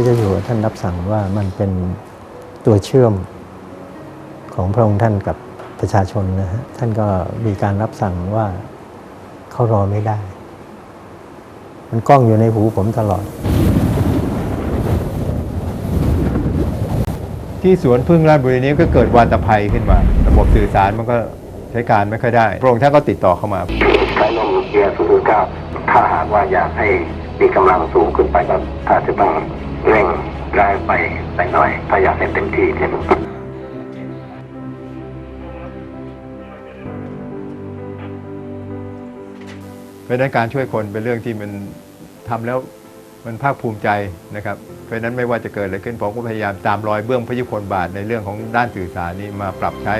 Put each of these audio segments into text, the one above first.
ที่เจ้าอยู่หัวท่านรับสั่งว่ามันเป็นตัวเชื่อมของพระองค์ท่านกับประชาชนนะฮะท่านก็มีการรับสั่งว่าเขารอไม่ได้ มันกล้องอยู่ในหูผมตลอด ที่สวนพึ่งราชบุรีนี้ก็เกิดวาตภัยขึ้นมา ระบบสื่อสารมันก็ใช้การไม่ค่อยได้ พระองค์ท่านก็ติดต่อเข้ามาใช้ลมเกียร์ศูนย์เก้าถ้าหากว่าอยากให้ มีกำลังสูงขึ้นไปก็อาจจะต้องเร่งแรงไปไปหน่อยถ้าอยากเต็มที่เช่นเพราะนั้นการช่วยคนเป็นเรื่องที่มันทำแล้วมันภาคภูมิใจนะครับ เพราะฉะนั้นไม่ว่าจะเกิดอะไรขึ้นผมก็พยายามตามรอยเบื้องพระยุคลบาทในเรื่องของด้านสื่อสารนี้มาปรับใช้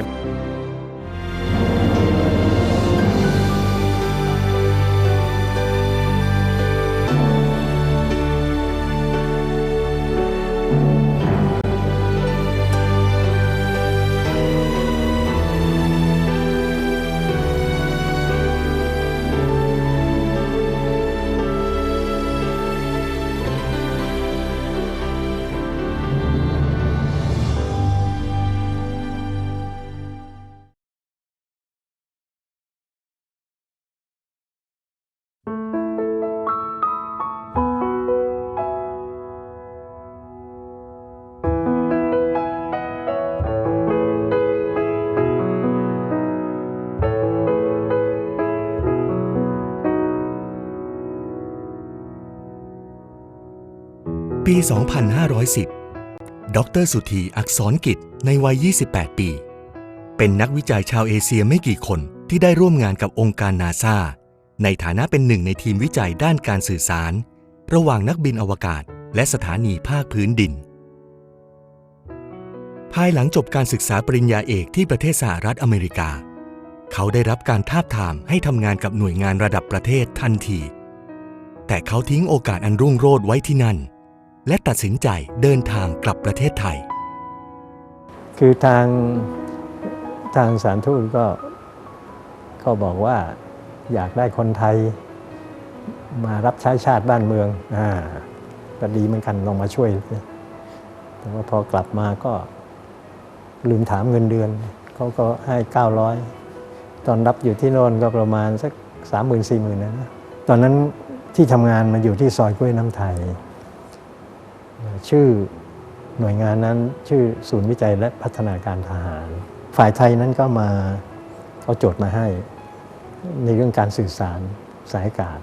ปี 2510 ดรสุธีอักษรกิจในวัย 28 ปี เป็นนักวิจัยชาวเอเชียไม่กี่คนที่ได้ร่วมงานกับองค์การนาซาในฐานะเป็นหนึ่งในทีมวิจัยด้านการสื่อสาร ระหว่างนักบินอวกาศ และสถานีภาคพื้นดิน ภายหลังจบการศึกษาปริญญาเอกที่ประเทศสหรัฐอเมริกา เขาได้รับการทาบทามให้ทำงานกับหน่วยงานระดับประเทศทันที แต่เขาทิ้งโอกาสอันรุ่งโรจน์ไว้ที่นั่น และตัดสินใจเดินทางกลับประเทศไทย คือทางทางสารทูตก็ก็บอกว่าอยากได้คนไทยมารับใช้ชาติบ้านเมือง อ่าก็ดีเหมือนกันลองมาช่วย แต่ว่าพอกลับมาก็ลืมถามเงินเดือน เขาก็ให้ 900 ตอนรับอยู่ที่โน่นก็ประมาณสัก 3 0 0 0 0 4 0 0 0นนะ ตอนนั้นที่ทำงานมาอยู่ที่ซอยกล้วยน้ำไทย ชื่อหน่วยงานนั้นชื่อศูนย์วิจัยและพัฒนาการทหาร ฝ่ายไทยนั้นก็มาเอาโจทย์มาให้ ในเรื่องการสื่อสารสายอากาศ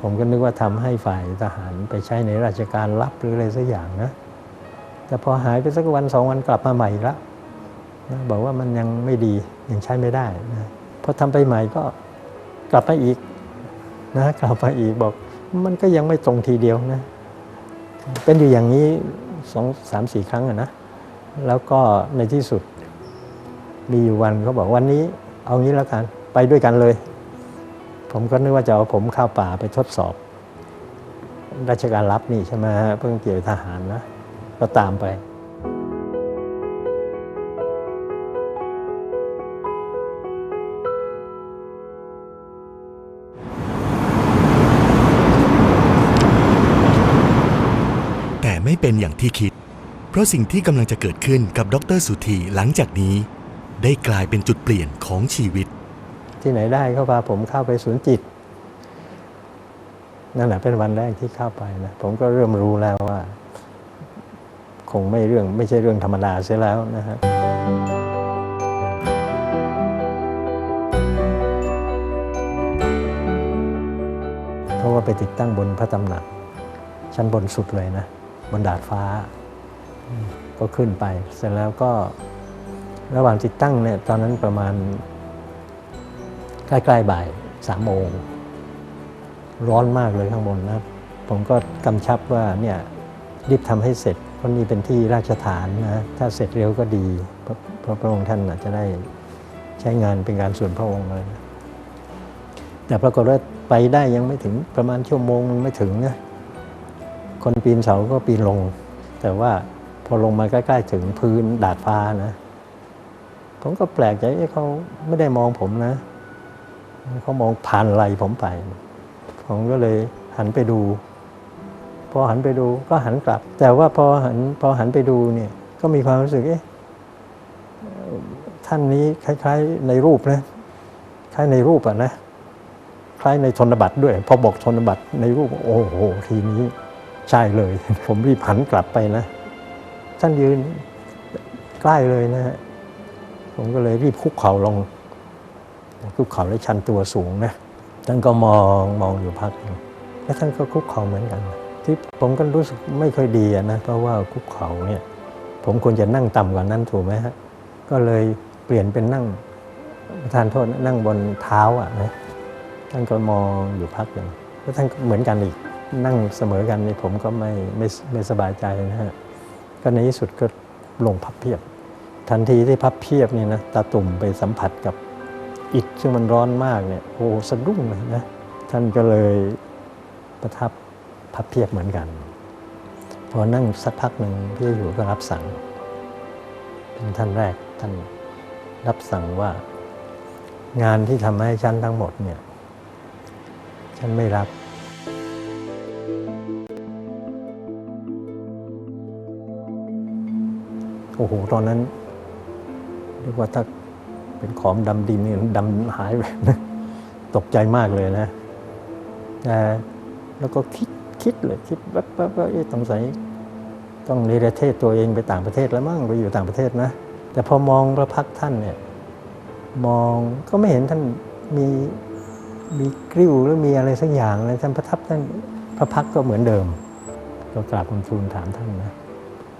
ผมก็นึกว่าทำให้ฝ่ายทหารไปใช้ในราชการลับหรืออะไรสักอย่างนะ แต่พอหายไปสักวันสองวันกลับมาใหม่อีกล้วนะบอกว่ามันยังไม่ดียังใช้ไม่ได้นะพอทำไปใหม่ก็กลับมาอีกนะกลับมาอีกบอกมันก็ยังไม่ตรงทีเดียวนะ เป็นอยู่อย่างนี้สองสามสี่ครั้งอะนะ แล้วก็ในที่สุด มีอยู่วันเขาบอกวันนี้เอางี้แล้วกัน ไปด้วยกันเลย ผมก็นึกว่าจะเอาผมเข้าป่าไปทดสอบ ราชการรับนี่ใช่ไหมฮะเพิ่งเกี่ยวทหารนะ ก็ตามไป เป็นอย่างที่คิด เพราะสิ่งที่กำลังจะเกิดขึ้นกับดรสุธีหลังจากนี้ ได้กลายเป็นจุดเปลี่ยนของชีวิต ที่ไหนได้เขาพาผมเข้าไปศูนย์จิต นั่นแหละเป็นวันแรกที่เข้าไปนะผมก็เริ่มรู้แล้วว่า คงไม่เรื่องไม่ใช่เรื่องธรรมดาเสียแล้วนะฮะเพราะว่าไปติดตั้งบนพระตำหนักชั้นบนสุดเลยนะ บนดาดฟ้า ก็ขึ้นไป เสร็จแล้วก็ระหว่างติดตั้งเนี่ยตอนนั้นประมาณ ใกล้ๆบ่ายสามโมงร้อนมากเลยข้างบนนะผมก็กำชับว่าเนี่ยรีบทำให้เสร็จเพราะนี่เป็นที่ราชฐานนะถ้าเสร็จเร็วก็ดีเพราะเพราะพระองค์ท่านอาจจะได้ใช้งานเป็นการส่วนพระองค์เลยนะแต่ปรากฏว่าไปได้ยังไม่ถึงประมาณชั่วโมงไม่ถึงนะ คนปีนเสาก็ปีนลง แต่ว่าพอลงมาใกล้ๆถึงพื้นดาดฟ้านะ ผมก็แปลกใจเอ๊ะเขาไม่ได้มองผมนะ เขามองผ่านไหลผมไป ผมก็เลยหันไปดู พอหันไปดูก็หันกลับ แต่ว่าพอหันพอหันไปดูเนี่ยก็มีความรู้สึกเอ๊ะท่านนี้คล้าย ๆ ในรูปนะคล้ายในรูปอะนะ คล้ายในธนบัตรด้วย พอบอกธนบัตรในรูป โอ้โหทีนี้ ใช่เลย ผมรีบหันกลับไปนะ ท่านยืนใกล้เลยนะฮะผมก็เลยรีบคุกเข่าลง คุกเข่าและชันตัวสูงนะท่านก็มองมองอยู่พักนึงแล้วท่านก็คุกเข่าเหมือนกันที่ผมก็รู้สึกไม่ค่อยดีนะเพราะว่าคุกเข่าเนี่ย ผมควรจะนั่งต่ำกว่านั้นถูกไหมฮะก็เลยเปลี่ยนเป็นนั่งประธานโทษนั่งบนเท้าอะนะท่านก็มองอยู่พักหนึ่งแล้วท่านเหมือนกันอีก นั่งเสมอกันนี่ผมก็ไม่ไม่ไม่สบายใจนะฮะก็ในที่สุดก็ลงพับเพียบ ทันทีที่พับเพียบนี่นะตาตุ่มไปสัมผัสกับอิฐซึ่งมันร้อนมากเนี่ยโอ้สะดุ้งเลยนะท่านก็เลยประทับพับเพียบเหมือนกัน พอนั่งสักพักหนึ่งพี่อยู่ก็รับสั่ง เป็นท่านแรกท่านรับสั่งว่างานที่ทำให้ฉันทั้งหมดเนี่ยฉันไม่รับ โอ้โห ตอนนั้นเรียกว่าถ้าเป็นของดำดินนี่ดำหายไปนะตกใจมากเลยนะแต่แล้วก็คิดคิดเลยคิดแวบๆว่าเอ๊ะสงสัยต้องเนรเทศตัวเองไปต่างประเทศแล้วมั้งไปอยู่ต่างประเทศนะ แต่พอมองพระพักท่านเนี่ยมองก็ไม่เห็นท่านมีมีกริ้วหรือมีอะไรสักอย่างเลยท่านประทับท่านพระพักก็เหมือนเดิมก็กราบบังทูลถามท่านนะ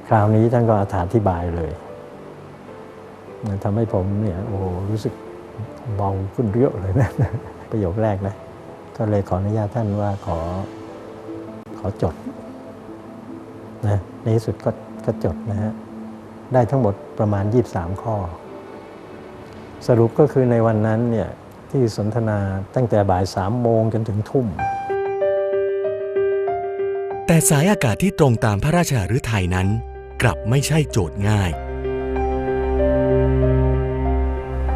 คราวนี้ท่านก็อธิบายเลยทำให้ผมเนี่ยโอ้รู้สึกเบาขึ้นเยอะเลยนะประโยคแรกนะก็เลยขออนุญาตท่านว่าขอขอจดนะในที่สุดก็ก็จดนะฮะได้ทั้งหมดประมาณ 23 ข้อ สรุปก็คือในวันนั้นเนี่ยที่สนทนาตั้งแต่บ่ายสามโมงจนถึงทุ่ม แต่สายอากาศที่ตรงตามพระราชาฤทัยนั้น กลับไม่ใช่โจทย์ง่าย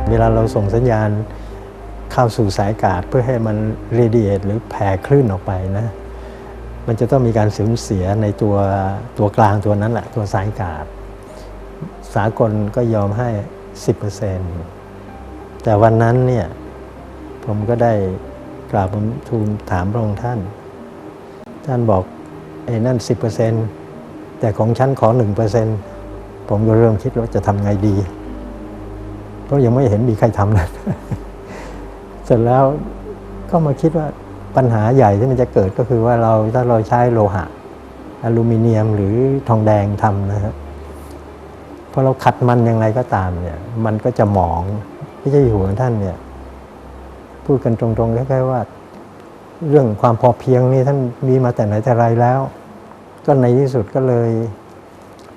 เวลาเราส่งสัญญาณเข้าสู่สายอากาศเพื่อให้มันเรดิเอทหรือแผ่คลื่นออกไปนะ มันจะต้องมีการสูญเสียในตัวตัวกลางตัวนั้นแหละตัวสายอากาศ สากลก็ยอมให้ 10%แต่วันนั้นเนี่ยผมก็ได้กราบทูลถามพระองค์ท่าน ท่านบอกไอ้นั่น 10% แต่ของฉันขอ1%ผมก็เริ่มคิดว่าจะทำไงดี เพราะยังไม่เห็นมีใครทำเลยเสร็จแล้วก็มาคิดว่าปัญหาใหญ่ที่มันจะเกิดก็คือว่าเราถ้าเราใช้โลหะ อลูมิเนียมหรือทองแดงทำนะฮะพอเราขัดมันอย่างไรก็ตามเนี่ย มันก็จะหมองพระเจ้าอยู่หัวท่านเนี่ย พูดกันตรงๆแคล้ายๆว่า เรื่องความพอเพียงนี่ท่านมีมาแต่ไหนแต่ไรแล้ว ก็ในที่สุดก็เลย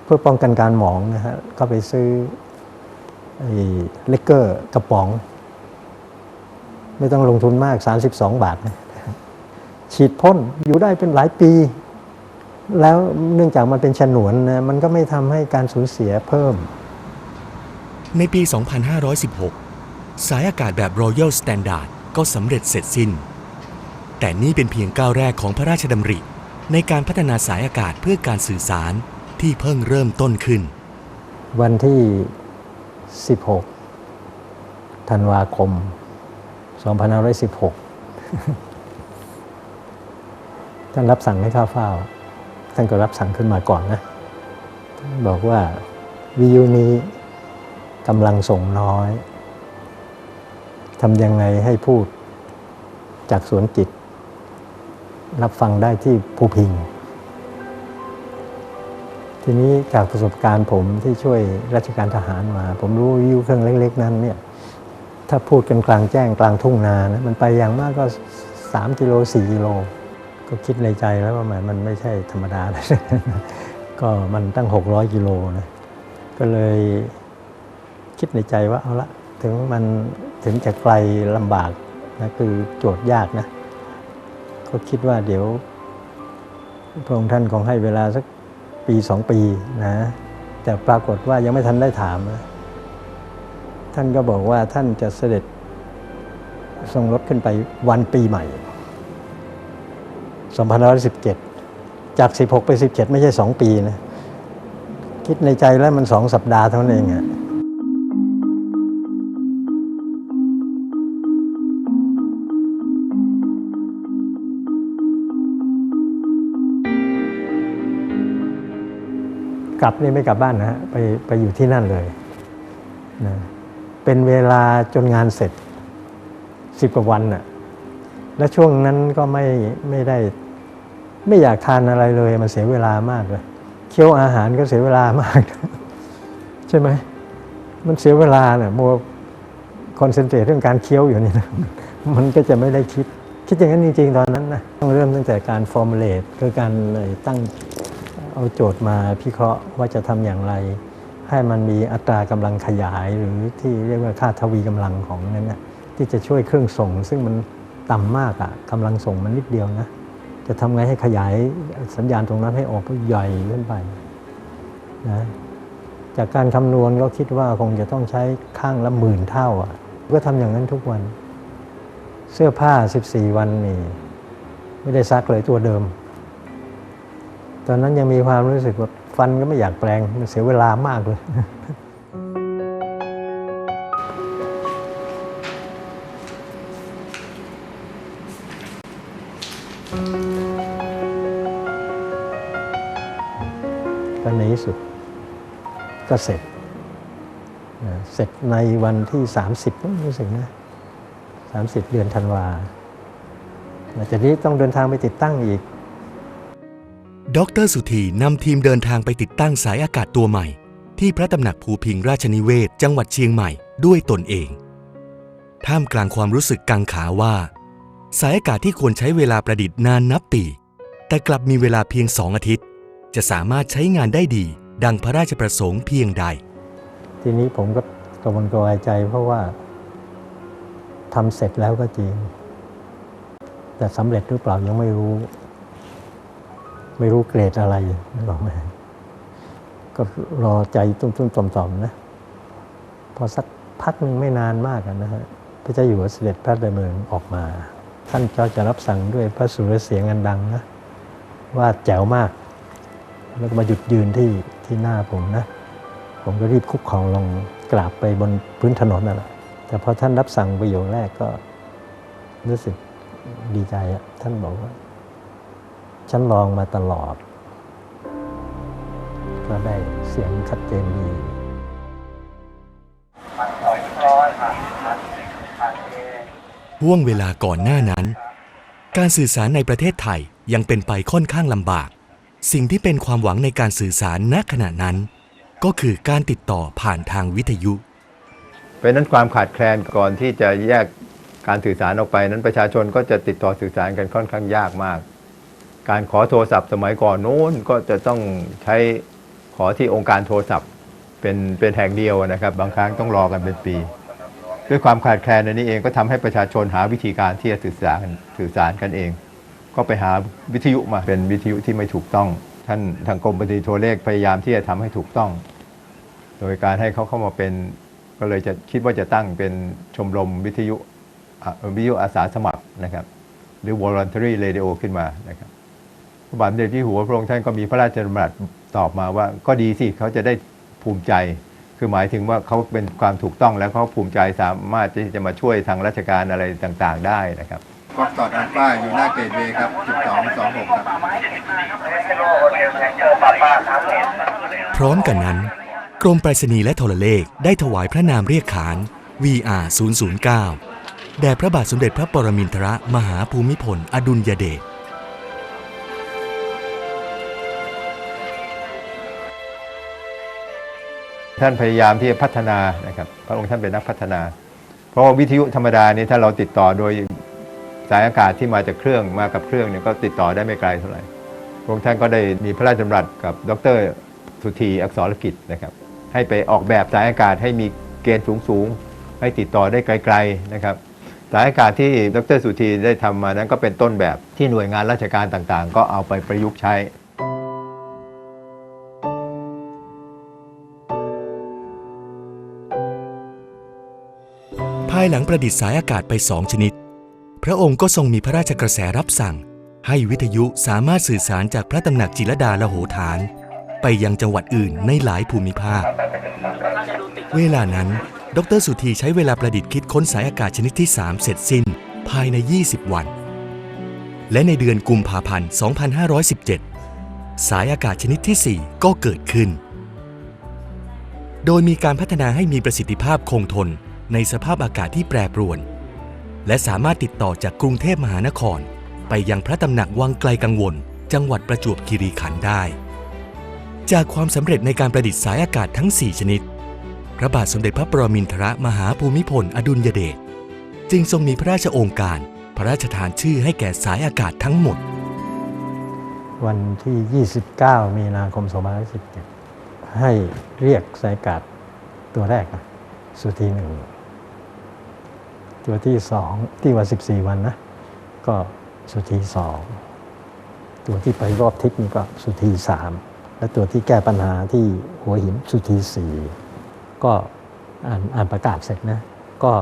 เพื่อป้องกันการหมองนะฮะก็ไปซื้อเลกเกอร์กระป๋อง ไม่ต้องลงทุนมาก 32 บาทนะฉีดพ่นอยู่ได้เป็นหลายปี แล้วเนื่องจากมันเป็นฉนวนนะมันก็ไม่ทำให้การสูญเสียเพิ่ม ในปี 2516 สายอากาศแบบ Royal Standard ก็สำเร็จเสร็จสิ้น แต่นี่เป็นเพียงก้าวแรกของพระราชดำริ ในการพัฒนาสายอากาศเพื่อการสื่อสารที่เพิ่งเริ่มต้นขึ้น วันที่ 16 ธันวาคม 2516 ท่านรับสั่งให้ข้าวเฝ้า ท่านก็รับสั่งขึ้นมาก่อนนะ บอกว่าวิทยุนี้กำลังส่งน้อยทำยังไงให้พูดจากสวนจิต รับฟังได้ที่ภูพิง ทีนี้จากประสบการณ์ผมที่ช่วยราชการทหารมา ผมรู้วิวเครื่องเล็ก ๆ นั้นเนี่ยถ้าพูดกันกลางแจ้งกลางทุ่งนานะมันไปอย่างมากก็ 3 กิโล 4 กิโล ก็คิดในใจแล้วว่าแหมมันไม่ใช่ธรรมดาเลยก็มันตั้ง 600 กิโลนะก็เลยคิดในใจว่าเอาละถึงมันถึงจะไกลลำบากนะคือโจทย์ยากนะ ก็คิดว่าเดี๋ยวพระองค์ท่านคงให้เวลาสักปีสองปีนะ แต่ปรากฏว่ายังไม่ทันได้ถามนะท่านก็บอกว่าท่านจะเสด็จทรงรถขึ้นไปวันปีใหม่2517 จาก 16 ไป 17 ไม่ใช่ 2 ปีนะ คิดในใจแล้วมัน 2 สัปดาห์เท่านั้นเองอะ กลับนี่ไม่กลับบ้านนะฮะไปไปอยู่ที่นั่นเลยนะเป็นเวลาจนงานเสร็จสิบกว่าวันน่ะและช่วงนั้นก็ไม่ไม่ได้ ไม่อยากทานอะไรเลยมันเสียเวลามากเลยเคี้ยวอาหารก็เสียเวลามาก ใช่ไหมมันเสียเวลาเนี่ยมัวคอนเซนเทรตเรื่องการเคี้ยวอยู่นี่นะมันก็จะไม่ได้คิด คิดอย่างนั้นจริง ๆ ตอนนั้นนะต้องเริ่มตั้งแต่การ formulate คือการตั้ง เอาโจทย์มาพิเคราะห์ว่าจะทำอย่างไร ให้มันมีอัตรากำลังขยายหรือที่เรียกว่าค่าทวีกำลังของนั้นนะที่จะช่วยเครื่องส่ง ซึ่งมันต่ำมากอะกำลังส่งมันนิดเดียวนะจะทำไงให้ขยายสัญญาณตรงนั้นให้ออกใหญ่ขึ้นไปนะจากการคำนวณก็คิดว่าคงจะต้องใช้ข้างละหมื่นเท่าอะก็ทำอย่างนั้นทุกวัน เสื้อผ้า 14 วันนี่ไม่ได้ซักเลยตัวเดิม ตอนนั้นยังมีความรู้สึกว่าฟันก็ไม่อยากแปลงมันเสียเวลามากเลยก็ในที่สุดก็เสร็จ เสร็จในวันที่ 30รู้สึกนะ30 เดือนธันวาหลังจากนี้ต้องเดินทางไปติดตั้งอีก ดรสุธีนำทีมเดินทางไปติดตั้งสายอากาศตัวใหม่ ที่พระตำหนักภูพิงราชนิเวศจังหวัดเชียงใหม่ด้วยตนเอง ท่ามกลางความรู้สึกกังขาว่า สายอากาศที่ควรใช้เวลาประดิษฐ์นานนับปี แต่กลับมีเวลาเพียงสองอาทิตย์ จะสามารถใช้งานได้ดี ดังพระราชประสงค์เพียงใด ทีนี้ผมก็กระวนกระวายใจเพราะว่าทำเสร็จแล้วก็จริง แต่สำเร็จหรือเปล่ายังไม่รู้ ไม่รู้เกรดอะไรนึกออกไหมก็รอใจตุ้มๆต่อมๆนะ พอสักพักหนึ่งไม่นานมากนะฮะพระเจ้าอยู่หัวเสด็จพระดำเนินออกมา ท่านก็จะรับสั่งด้วยพระสุรเสียงอันดังนะ ว่าแจ๋วมาก แล้วก็มาหยุดยืนที่ที่หน้าผมนะ ผมก็รีบคุกเข่าลงกราบไปบนพื้นถนนนั่นแหละแต่พอท่านรับสั่งประโยคแรกก็รู้สึกดีใจอะท่านบอกว่า ฉันลองมาตลอด ก็ได้เสียงชัดเจนดีห่วงเวลาก่อนหน้านั้น การสื่อสารในประเทศไทยยังเป็นไปค่อนข้างลำบาก สิ่งที่เป็นความหวังในการสื่อสารณขณะนั้น ก็คือการติดต่อผ่านทางวิทยุ เพราะฉะนั้นความขาดแคลนก่อนที่จะแยกการสื่อสารออกไปนั้นประชาชนก็จะติดต่อสื่อสารกันค่อนข้างยากมาก การขอโทรศัพท์สมัยก่อนโน้นก็จะต้องใช้ขอที่องค์การโทรศัพท์เป็นเป็นแห่งเดียวนะครับ บางครั้งต้องรอกันเป็นปี ด้วยความขาดแคลนในนี้เองก็ทำให้ประชาชนหาวิธีการที่จะสื่อสารสื่อสารกันเอง ก็ไปหาวิทยุมาเป็นวิทยุที่ไม่ถูกต้อง ท่านทางกรมปฏิโทรเลขพยายามที่จะทำให้ถูกต้อง โดยการให้เขาเข้ามาเป็นก็เลยจะคิดว่าจะตั้งเป็นชมรมวิทยุวิทยุอาสาสมัครนะครับ หรือ voluntary radio ขึ้นมานะครับ ระบาทสมเด็จที่หัวพระองค์ท่านก็มีพระราชดำรัสตอบมาว่าก็ดีสิเขาจะได้ภูมิใจ คือหมายถึงว่าเขาเป็นความถูกต้องแล้วเขาภูมิใจสามารถที่จะมาช่วยทางราชการอะไรต่างๆ ได้นะครับก็ต่อทางป้ายอยู่หน้าเกตเวครับ 1226 ครับ พร้อมกันนั้น กรมไปรษณีย์และโทรเลขได้ถวายพระนามเรียกขาน VR 009แด่พระบาทสมเด็จพระปรมินทรมหาภูมิพล อดุลยเดช ท่านพยายามที่จะพัฒนานะครับพระองค์ท่านเป็นนักพัฒนา เพราะว่าวิทยุธรรมดานี้ถ้าเราติดต่อโดยสายอากาศที่มาจากเครื่องมากับเครื่องเนี่ยก็ติดต่อได้ไม่ไกลเท่าไหร่พระองค์ท่านก็ได้มีพระราชดำรัสกับดรสุธีอักษรกิจนะครับ ให้ไปออกแบบสายอากาศให้มีเกณฑ์สูงๆให้ติดต่อได้ไกลๆนะครับสายอากาศที่ดรสุธีได้ทำมานั้นก็เป็นต้นแบบที่หน่วยงานราชการต่างๆ ก็เอาไปประยุกต์ใช้ายหลังประดิษฐ์สายอากาศไปสองชนิด พระองค์ก็ทรงมีพระราชกระแสรับสั่ง ให้วิทยุสามารถสื่อสารจากพระตำหนักจิรดาละโหฐาน ไปยังจังหวัดอื่นในหลายภูมิภาค เวลานั้น ดรสุธีใช้เวลาประดิษฐ์คิดค้นสายอากาศชนิดที่ 3 เสร็จสิ้น ภายใน 20 วัน และในเดือนกุมภาพันธ์ 2517 สายอากาศชนิดทีสี่4 ก็เกิดขึ้น โดยมีการพัฒนาให้มีประสิทธิภาพคงทน ในสภาพอากาศที่แปรปรวน และสามารถติดต่อจากกรุงเทพมหานคร ไปยังพระตำหนักวังไกลกังวล จังหวัดประจวบคีรีขันธ์ได้ จากความสำเร็จในการประดิษฐ์สายอากาศทั้ง 4 ชนิด พระบาทสมเด็จพระปรมินทรมหาภูมิพลอดุลยเดชจึงทรงมีพระราชโองการ พระราชทานชื่อให้แก่สายอากาศทั้งหมด วันที่ 29 มีนาคม 2517 ให้เรียกสายอากาศตัวแรกนะสุธีหนึ่ง ตัวที่สองที่ว่า14วันนะ ก็สุธีสองตัวที่ไปรอบทิศนี่ก็สุธีสามและตัวที่แก้ปัญหาที่หัวหินสุธีสี่ก็อ่านอ่านประกาศเสร็จนะก็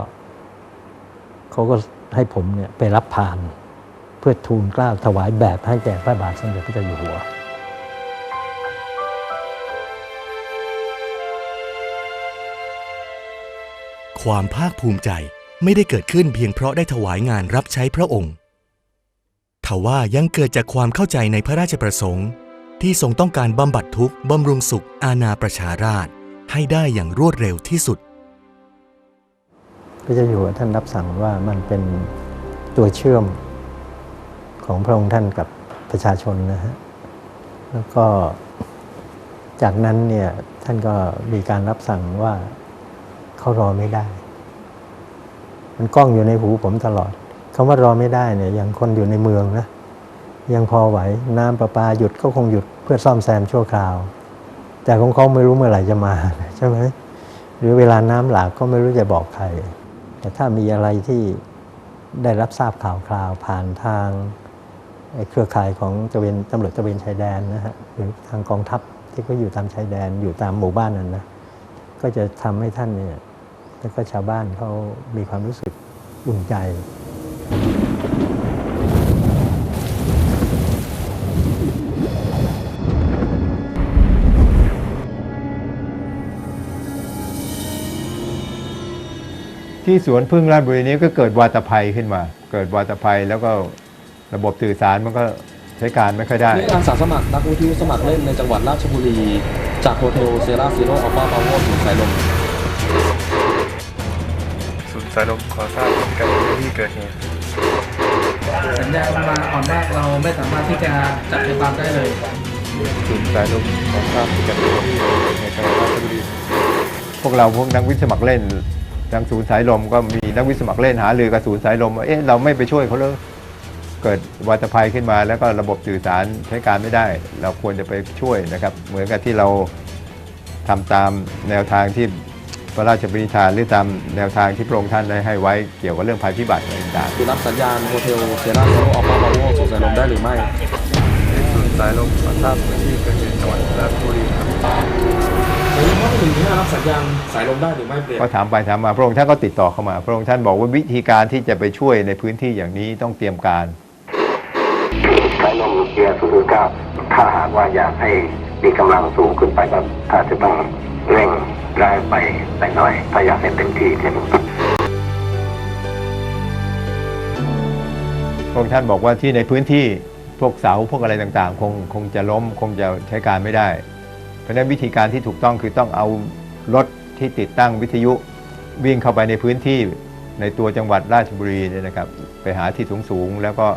เขาก็ให้ผมเนี่ยไปรับผ่านเพื่อทูลกล้าวถวายแบบให้แก่พระบาทสมเด็จพระเจ้าอยู่หัวความภาคภูมิใจ ไม่ได้เกิดขึ้นเพียงเพราะได้ถวายงานรับใช้พระองค์ทว่ายังเกิดจากความเข้าใจในพระราชประสงค์ ที่ทรงต้องการบำบัดทุกข์บำรุงสุขอาณาประชาราชให้ได้อย่างรวดเร็วที่สุดพระเจ้าอยู่หัวท่านรับสั่งว่ามันเป็นตัวเชื่อมของพระองค์ท่านกับประชาชนนะฮะ แล้วก็จากนั้นเนี่ยท่านก็มีการรับสั่งว่าเขารอไม่ได้ มันกล้องอยู่ในหูผมตลอดคำว่ารอไม่ได้เนี่ยอยังคนอยู่ในเมืองนะยังพอไหวน้ำประปาหยุดก็คงหยุดเพื่อซ่อมแซมชั่วคราว แต่ของเขาไม่รู้เมื่อไหร่จะมาใช่ไหมหรือเวลาน้ำหลากก็ไม่รู้จะบอกใคร แต่ถ้ามีอะไรที่ได้รับทราบข่าวคราวผ่านทางเครือข่ายของตระเวนตำรวจตระเวนชายแดนนะฮะหรือทางกองทัพที่ก็อยู่ตามชายแดนอยู่ตามหมู่บ้านนั้นนะก็จะทำให้ท่านเนี่ย แล้วก็ชาวบ้านเขามีความรู้สึกอุ่นใจ ที่สวนพึ่งราชบุรีนี้ก็เกิดวาตภัยขึ้นมา เกิดวาตภัยแล้วก็ระบบสื่อสารมันก็ใช้การไม่ค่อยได้มีอาสาสมัครนักวิทยุสมัครเล่นในจังหวัดราชบุรี จากโฮเทลเซราซิโร่อัลฟาบาโวถึงสายลม สายลมขอทราบพิกัดพื้นที่เกิดเหตุสัญญาณมาอ่อนมากเราไม่สามารถที่จะจับใจความได้เลยศูนย์สายลมขอทราบพิกัดพื้นที่เกิดเหตุในจังหวัดราชบุรีพวกเราพวกนักวิทย์สมัครเล่นทางศูนย์สายลมก็มีนักวิทย์สมัครเล่นหารือกับศูนย์สายลมว่าเอ๊ะเราไม่ไปช่วยเขาเลยเกิดวาตภัยขึ้นมา แล้วก็ระบบสื่อสารใช้การไม่ได้ เราควรจะไปช่วยนะครับ เหมือนกับที่เราทำตามแนวทางที่ พระราชบัญญัติหรือตามแนวทางที่พระองค์ท่านได้ให้ไว้เกี่ยวกับเรื่องภัยพิบัติอะไรต่างๆคือรับสัญญาณโฮเทลเซราซิโรอัลฟาบาโวสู่สายลมได้หรือไม่ศูนย์สายลมขอทราบพื้นที่เกิดเหตุจังหวัดราชบุรีครับในข้อที่หนึ่งนี้รับสัญญาณสายลมได้หรือไม่เปลี่ยนก็ถามไปถามมาพระองค์ท่านก็ติดต่อเข้ามา พระองค์ท่านบอกว่าวิธีการที่จะไปช่วยในพื้นที่อย่างนี้ต้องเตรียมการสายลมเกียร์ศูนย์เก้าถ้าหากว่าอยากให้มีกำลังสูงขึ้นไปก็อาจจะต้องเร่ง แรงไปแต่หน่อยถ้าอยากให้เต็มที่เช่นพระองค์ท่านบอกว่าที่ในพื้นที่พวกเสาพวกอะไรต่างๆ คงคงจะล้มคงจะใช้การไม่ได้ เพราะฉะนั้นวิธีการที่ถูกต้องคือต้องเอารถที่ติดตั้งวิทยุวิ่งเข้าไปในพื้นที่ในตัวจังหวัดราชบุรีเนี่ยนะครับ ไปหาที่สูงๆ แล้วก็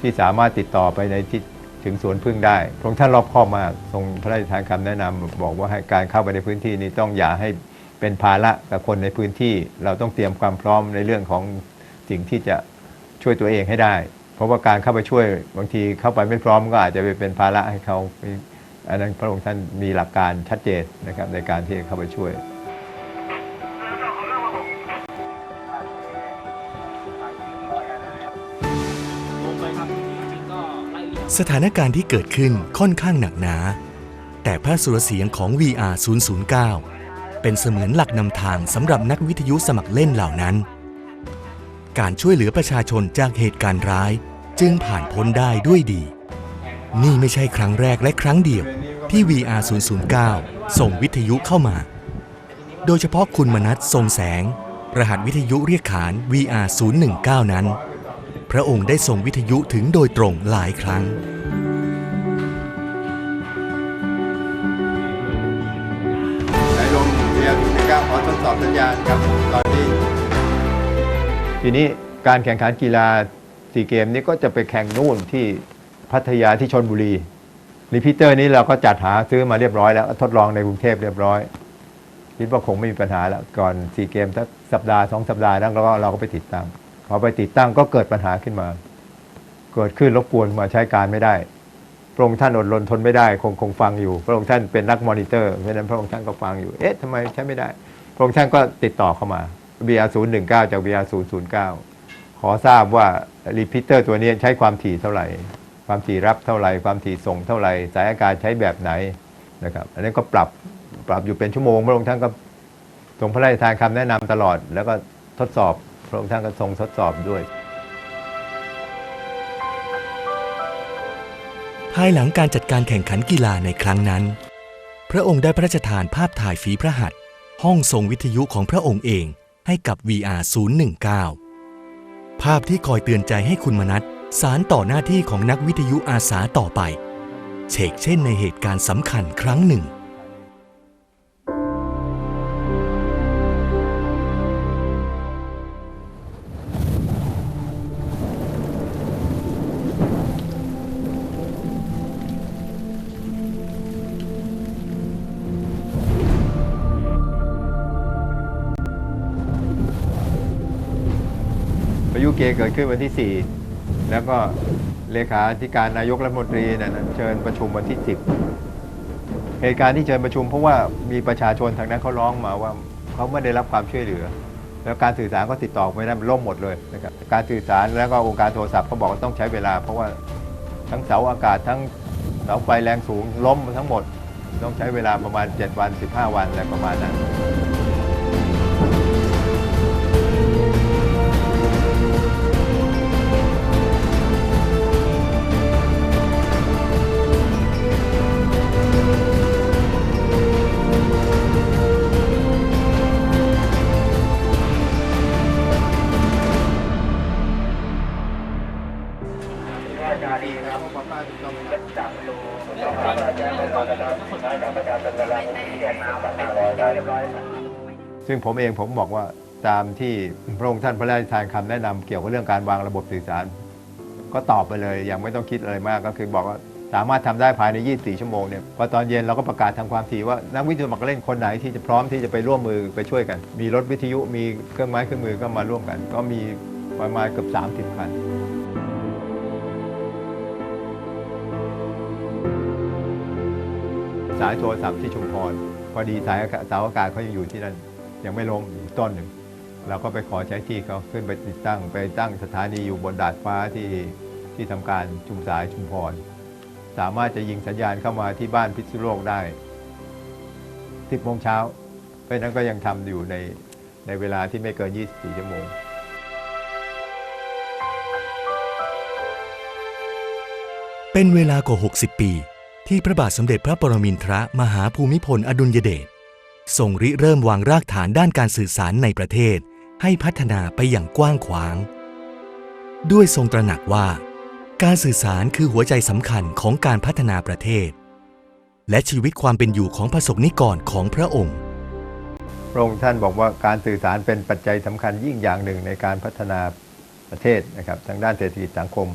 ที่สามารถติดต่อไปในที่ ถึงสวนพึ่งได้พระองค์ท่านรอบคอบมากทรงพระราชทานคำแนะนำบอกว่าให้การเข้าไปในพื้นที่นี้ต้องอย่าให้เป็นภาระกับคนในพื้นที่ เราต้องเตรียมความพร้อมในเรื่องของสิ่งที่จะช่วยตัวเองให้ได้ เพราะว่าการเข้าไปช่วยบางทีเข้าไปไม่พร้อมก็อาจจะไปเป็นภาระให้เขาอันนั้นพระองค์ท่านมีหลักการชัดเจนนะครับในการที่เข้าไปช่วย สถานการณ์ที่เกิดขึ้นค่อนข้างหนักหนา แต่พระสุรเสียงของ VR 009 เป็นเสมือนหลักนำทางสำหรับนักวิทยุสมัครเล่นเหล่านั้น การช่วยเหลือประชาชนจากเหตุการณ์ร้ายจึงผ่านพ้นได้ด้วยดี นี่ไม่ใช่ครั้งแรกและครั้งเดียวที่ VR 009 ส่งวิทยุเข้ามา โดยเฉพาะคุณมนัสทรงแสง รหัสวิทยุเรียกขาน VR 019 นั้น พระองค์ได้ส่งวิทยุถึงโดยตรงหลายครั้งสายลมเรียนนะครับขอทดสอบสัญญาณครับ ตอนนี้ ทีนี้การแข่งขันกีฬาสีเกมนี้ก็จะไปแข่งนู่นที่พัทยาที่ชนบุรีรีพิเตอร์นี้เราก็จัดหาซื้อมาเรียบร้อยแล้วทดลองในกรุงเทพเรียบร้อยคิดว่าคงไม่มีปัญหาแล้วก่อนสีเกมสักสัปดาห์สองสัปดาห์นั้นเราก็เราก็ไปติดตั้ง พอไปติดตั้งก็เกิดปัญหาขึ้นมา เกิดขึ้นรบกวนมาใช้การไม่ได้ พระองค์ท่านอดรนทนไม่ได้คงคงฟังอยู่ พระองค์ท่านเป็นนักมอนิเตอร์เพราะนั้นพระองค์ท่านก็ฟังอยู่ เอ๊ะทำไมใช้ไม่ได้ พระองค์ท่านก็ติดต่อเข้ามา BR 0 1 9 จาก BR 0 0 9 ขอทราบว่ารีพิเตอร์ตัวนี้ใช้ความถี่เท่าไหร่ ความถี่รับเท่าไหร่ ความถี่ส่งเท่าไหร่ สายอากาศใช้แบบไหนนะครับ อันนี้ก็ปรับปรับอยู่เป็นชั่วโมง พระองค์ท่านก็ทรงพระราชทานคำแนะนำตลอด แล้วก็ทดสอบ พระองค์ท่านก็ทรงทดสอบด้วย ภายหลังการจัดการแข่งขันกีฬาในครั้งนั้น พระองค์ได้พระราชทานภาพถ่ายฝีพระหัตถ์ห้องทรงวิทยุของพระองค์เองให้กับ VR 019ภาพที่คอยเตือนใจให้คุณมนัสสารต่อหน้าที่ของนักวิทยุอาสาต่อไปเชกเช่นในเหตุการณ์สำคัญครั้งหนึ่ง พายุเกเกิดขึ้นวันที่ 4 แล้วก็เลขาธิการนายกรัฐมนตรีเนะเชิญประชุมวันที่ 10 เหตุการณ์ที่เชิญประชุม เพราะว่ามีประชาชนทางนั้นเขาร้องมาว่าเขาไม่ได้รับความช่วยเหลือ แล้วการสื่อสารก็ติดต่อไม่ได้มันล่มหมดเลยนะครับการสื่อสารแล้วก็องค์การโทรศัพท์เขาบอกว่าต้องใช้เวลา เพราะว่าทั้งเสาอากาศทั้งเสาไฟแรงสูงล้มทั้งหมด ต้องใช้เวลาประมาณ 7 วัน 15 วันอะไรประมาณนั้น ซึ่งผมเองผมบอกว่าตามที่พระองค์ท่านพระราชทานคำแนะนำเกี่ยวกับเรื่องการวางระบบสื่อสาร ก็ตอบไปเลยยังไม่ต้องคิดอะไรมากก็คือบอกว่าสามารถทำได้ภายใน 24 ชั่วโมงเนี่ย พอตอนเย็นเราก็ประกาศทางความถี่ว่านักวิทยุมัครเล่นคนไหนที่จะพร้อมที่จะไปร่วมมือไปช่วยกัน มีรถวิทยุมีเครื่องไม้เครื่องมือก็มาร่วมกัน ก็มีประมาณเกือบ 30 คัน สายโทรศัพท์ที่ชุมพรพอดีสายอากาศเสาอากาศเขายังอยู่ที่นั่นยังไม่ลงอีกต้นหนึ่งเราก็ไปขอใช้ที่เขาขึ้นไปติดตั้งไปตั้งสถานีอยู่บนดาดฟ้าที่ที่ทำการชุมสายชุมพร สามารถจะยิงสัญญาณเข้ามาที่บ้านพิษณุโลกได้ 10โมงเช้า เพราะนั้นก็ยังทำอยู่ในในเวลาที่ไม่เกิน 24 ชั่วโมงเป็นเวลากว่า 60 ปี ที่พระบาทสมเด็จพระปรมินทรมหาภูมิพลอดุลยเดชทรงริเริ่มวางรากฐานด้านการสื่อสารในประเทศ ให้พัฒนาไปอย่างกว้างขวาง ด้วยทรงตระหนักว่า การสื่อสารคือหัวใจสำคัญของการพัฒนาประเทศ และชีวิตความเป็นอยู่ของประสบนิกรของพระองค์ พระองค์ท่านบอกว่าการสื่อสารเป็นปัจจัยสำคัญยิ่งอย่างหนึ่งในการพัฒนาประเทศนะครับทางด้านเศรษฐกิจสังคม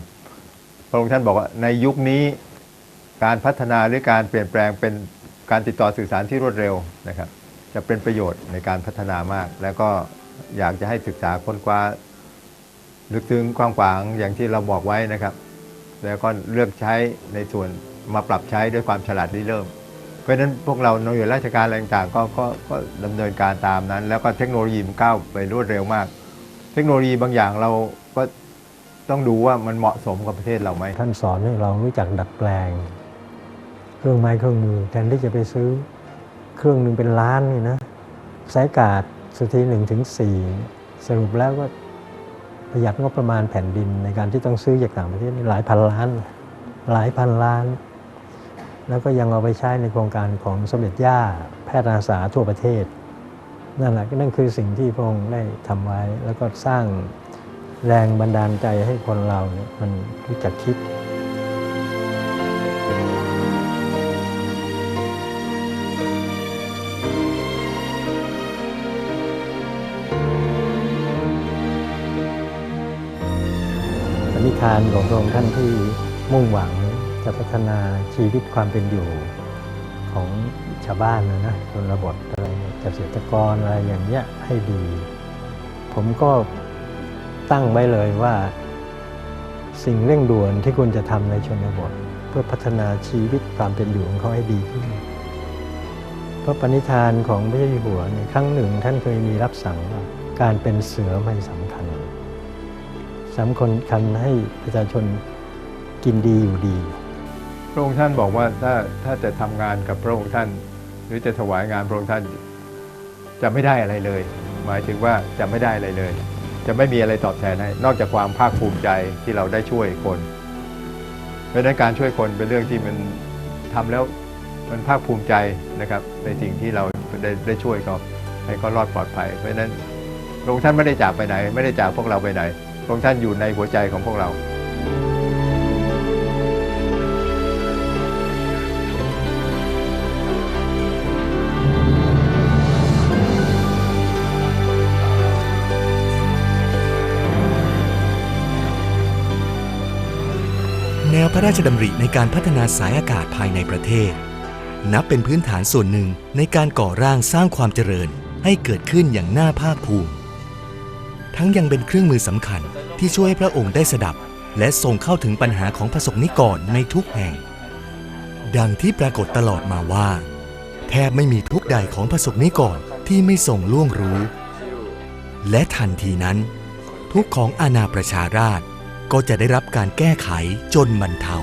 พระองค์ท่านบอกว่าในยุคนี้ การพัฒนาหรือการเปลี่ยนแปลงเป็นการติดต่อสื่อสารที่รวดเร็วนะครับ จะเป็นประโยชน์ในการพัฒนามาก แล้วก็อยากจะให้ศึกษาค้นคว้า ลึกซึ้งกว้างขวางอย่างที่เราบอกไว้นะครับ แล้วก็เลือกใช้ในส่วนมาปรับใช้ด้วยความฉลาดริเริ่ม เพราะฉะนั้นพวกเราหน่วยราชการอะไรต่างๆก็ก็ก็ดำเนินการตามนั้น แล้วก็เทคโนโลยีมันก้าวไปรวดเร็วมาก เทคโนโลยีบางอย่างเราก็ต้องดูว่ามันเหมาะสมกับประเทศเราไหมท่านสอนให้เรารู้จักดัดแปลง เครื่องไม้เครื่องมือแทนที่จะไปซื้อเครื่องหนึ่งเป็นล้านนี่นะสายกาศสุธีหนึ่งถึงสี่สรุปแล้วก็ประหยัดงบประมาณแผ่นดินในการที่ต้องซื้อจากต่างประเทศนี่หลายพันล้าน หลายพันล้าน แล้วก็ยังเอาไปใช้ในโครงการของสมเด็จย่าแพทย์อาสาทั่วประเทศ นั่นแหละนั่นคือสิ่งที่พระองค์ได้ทำไว้ แล้วก็สร้างแรงบันดาลใจให้คนเราเนี่ยมันรู้จักคิด ของพระองค์ท่านที่มุ่งหวังจะพัฒนาชีวิตความเป็นอยู่ของชาวบ้านนะนะชนบทอะไรเกษตรกรอะไรอย่างเงี้ยให้ดี ผมก็ตั้งไว้เลยว่า สิ่งเร่งด่วนที่คุณจะทำในชนบท เพื่อพัฒนาชีวิตความเป็นอยู่ของเขาให้ดีขึ้นเพราะปณิธานของพระเจ้าอยู่หัวเนี่ยครั้งหนึ่งท่านเคยมีรับสั่งว่าการเป็นเสือไม่สำคัญ สำคัญคัญให้ประชาชนกินดีอยู่ดี พระองค์ท่านบอกว่าถ้าถ้าจะทำงานกับพระองค์ท่าน หรือจะถวายงานพระองค์ท่านจะไม่ได้อะไรเลย หมายถึงว่าจะไม่ได้อะไรเลย จะไม่มีอะไรตอบแทนให้นอกจากความภาคภูมิใจที่เราได้ช่วยคนเพราะนั้นการช่วยคนเป็นเรื่องที่มันทำแล้วมันภาคภูมิใจนะครับในสิ่งที่เราได้ได้ช่วยเขาให้เขารอดปลอดภัย เพราะฉะนั้นพระองค์ท่านไม่ได้จากไปไหน ไม่ได้จากพวกเราไปไหน พระองค์ท่านอยู่ในหัวใจของพวกเราแนวพระราชดำริในการพัฒนาสายอากาศภายในประเทศ นับเป็นพื้นฐานส่วนหนึ่งในการก่อร่างสร้างความเจริญให้เกิดขึ้นอย่างน่าภาคภูมิ ทั้งยังเป็นเครื่องมือสำคัญที่ช่วยให้พระองค์ได้สดับ และส่งเข้าถึงปัญหาของประสบนิกรในทุกแห่ง ดังที่ปรากฏตลอดมาว่า แทบไม่มีทุกใดของประสบนิกรที่ไม่ส่งล่วงรู้ และทันทีนั้น ทุกของอาณาประชาราชก็จะได้รับการแก้ไขจนบรรเทา